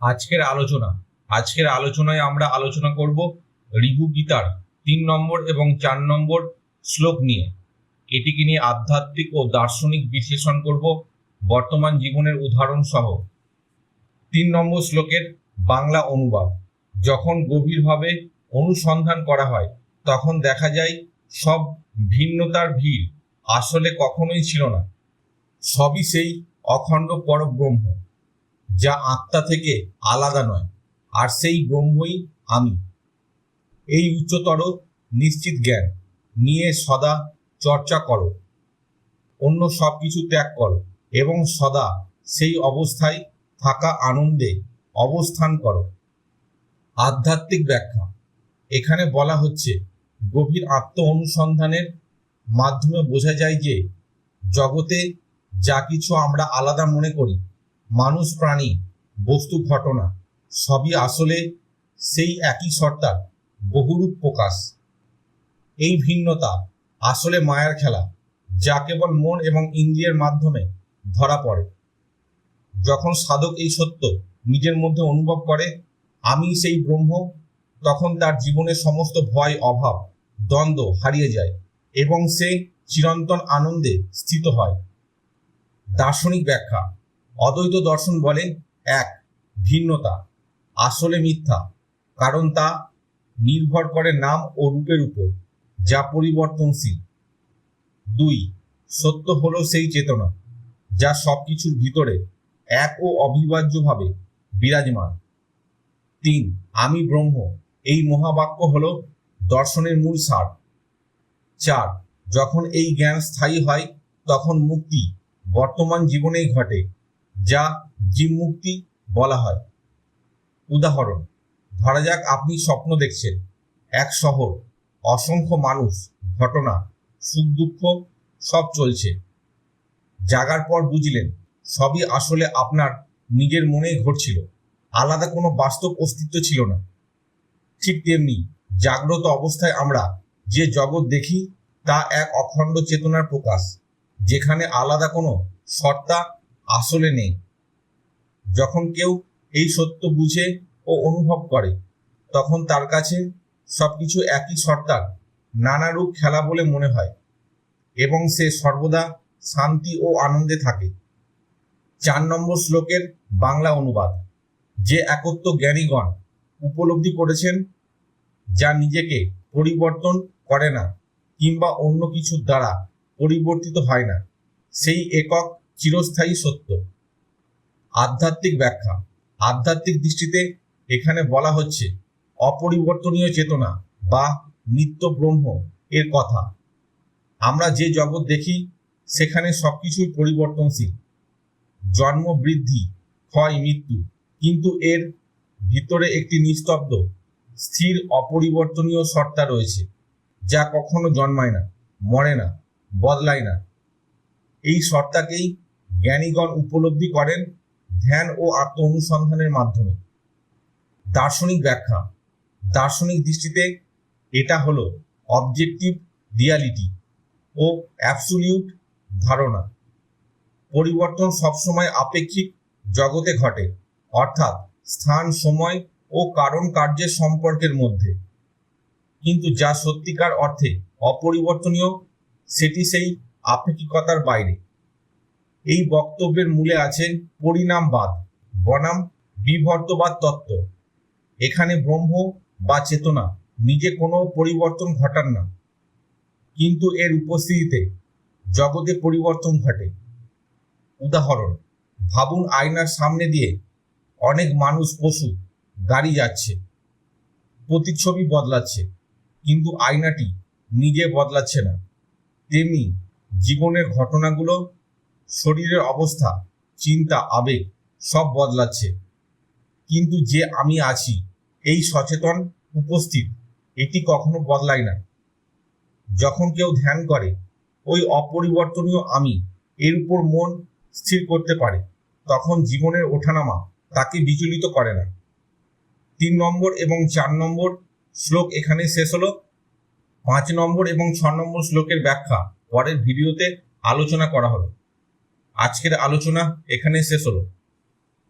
আজকের আলোচনা, আজকের আলোচনায় আমরা আলোচনা করব রিভু গীতার তিন নম্বর এবং চার নম্বর শ্লোক নিয়ে। এটিকে নিয়ে আধ্যাত্মিক ও দার্শনিক বিশ্লেষণ করব, বর্তমান জীবনের উদাহরণ সহ। তিন নম্বর শ্লোকের বাংলা অনুবাদ, যখন গভীরভাবে অনুসন্ধান করা হয়, তখন দেখা যায় সব ভিন্নতার ভিড় আসলে কখনোই ছিল না। সবই সেই অখণ্ড পরব্রহ্ম। যা আত্মা থেকে আলাদা নয়, আর সেই ব্রহ্মই আমি। এই উচ্চতর নিশ্চিত জ্ঞান নিয়ে সদা চর্চা করো, অন্য সব কিছু ত্যাগ করো, এবং সদা সেই অবস্থায় থাকা আনন্দে অবস্থান করো। আধ্যাত্মিক ব্যাখ্যা, এখানে বলা হচ্ছে, গভীর আত্ম অনুসন্ধানের মাধ্যমে বোঝা যায় যে, জগতে যা কিছু আমরা আলাদা মনে করি মানুষ, প্রাণী, বস্তু, ঘটনা সবই আসলে সেই একই সত্তার বহুরূপ প্রকাশ। এই ভিন্নতা আসলে মায়ার খেলা, যা কেবল মন এবং ইন্দ্রিয়ের মাধ্যমে ধরা পড়ে। যখন সাধক এই সত্য নিজের মধ্যে অনুভব করে, আমি সেই ব্রহ্ম, তখন তার জীবনের সমস্ত ভয়, অভাব, দ্বন্দ্ব হারিয়ে যায় এবং সে চিরন্তন আনন্দে স্থিত হয়। দার্শনিক ব্যাখ্যা অদ্বৈত দর্শন বলে এক, ভিন্নতা। আসলে মিথ্যা, কারণ তা নির্ভর করে নাম ও রূপের উপর, যা পরিবর্তনশীল। দুই, সত্য হল সেই চেতনা, যা সবকিছুর ভিতরে এক ও অবিভাজ্যভাবে বিরাজমান। তিন, আমি ব্রহ্ম, এই মহাবাক্য হল দর্শনের মূল সার। চার, যখন এই জ্ঞান স্থায়ী হয়, তখন মুক্তি বর্তমান জীবনেই ঘটে। যা জীব মুক্তি বলা হয়। উদাহরণ, ধরা যাক আপনি স্বপ্ন দেখছেন। এক শহর, অসংখ্য মানুষ, ঘটনা, সুখ দুঃখ, সব চলছে। জাগার পর বুঝলেন, সবই আসলে আপনার নিজের মনেই ঘটছিল। আলাদা কোনো বাস্তব অস্তিত্ব ছিল না। ঠিক তেমনি জাগ্রত অবস্থায় আমরা যে জগৎ দেখি, তা এক অখণ্ড চেতনার প্রকাশ, যেখানে আলাদা কোনো সত্তা আসলে নেই। যখন কেউ এই সত্য বুঝে ও অনুভব করে, তখন তার কাছে সবকিছু একই সত্তার নানা রূপ খেলা বলে মনে হয় এবং সে সর্বদা শান্তি ও আনন্দে থাকে। চার নম্বর শ্লোকের বাংলা অনুবাদ, যে একত্ব জ্ঞানীগণ উপলব্ধি করেছেন যা নিজেকে পরিবর্তন করে না কিংবা অন্য কিছুর দ্বারা পরিবর্তিত হয় না, সেই একক চিরস্থায়ী সত্য। আধ্যাত্মিক ব্যাখ্যা। আধ্যাত্মিক দৃষ্টিতে এখানে বলা হচ্ছে অপরিবর্তনীয় চেতনা বা নিত্য ব্রহ্ম এর কথা। আমরা যে জগৎ দেখি, সেখানে সবকিছুই পরিবর্তনশীল। জন্ম, বৃদ্ধি, ক্ষয়, মৃত্যু। কিন্তু এর ভিতরে একটি নিস্তব্ধ, স্থির, অপরিবর্তনীয় সত্তা রয়েছে, যা কখনো জন্মায় না, মরে না, বদলায় না। এই সত্তাকেই জ্ঞানীগণ উপলব্ধি করেন ধ্যান ও আত্ম অনুসন্ধানের মাধ্যমে। দার্শনিক ব্যাখ্যা। দার্শনিক দৃষ্টিতে এটা হলো অবজেক্টিভ রিয়ালিটি ও অ্যাবসুলিউট ধারণা। পরিবর্তন সবসময় আপেক্ষিক জগতে ঘটে, অর্থাৎ স্থান, সময় ও কারণ কার্যের সম্পর্কের মধ্যে। কিন্তু যা সত্যিকার অর্থে অপরিবর্তনীয়, সেটি সেই আপেক্ষিকতার বাইরে। এই বক্তব্যের মূলে আছে পরিণামবাদ বনাম বিভর্তবাদ তত্ত্ব। এখানে ব্রহ্ম বা চেতনা নিজে কোনো পরিবর্তন ঘটান না। কিন্তু এর উপস্থিতিতে জগতে পরিবর্তন ঘটে। উদাহরণ, ভাবুন আয়নার সামনে দিয়ে অনেক মানুষ, পশু, গাড়ি যাচ্ছে, প্রতিচ্ছবি বদলাচ্ছে, কিন্তু আয়নাটি নিজে বদলাচ্ছে না। তেমনি জীবনের ঘটনাগুলো শরীরের অবস্থা, চিন্তা, আবেগ সব বদলাচ্ছে। কিন্তু যে আমি আছি, এই সচেতন, উপস্থিত, এটি কখনো বদলায় না। যখন কেউ ধ্যান করে, ওই অপরিবর্তনীয় আমি এর উপর মন স্থির করতে পারে, তখন জীবনের ওঠানামা তাকে বিচলিত করে না। তিন নম্বর এবং চার নম্বর শ্লোক এখানে শেষ হলো। পাঁচ নম্বর এবং ছ নম্বর শ্লোকের ব্যাখ্যা পরের ভিডিওতে আলোচনা করা হবে। আজকের আলোচনা এখানে শেষ হলো।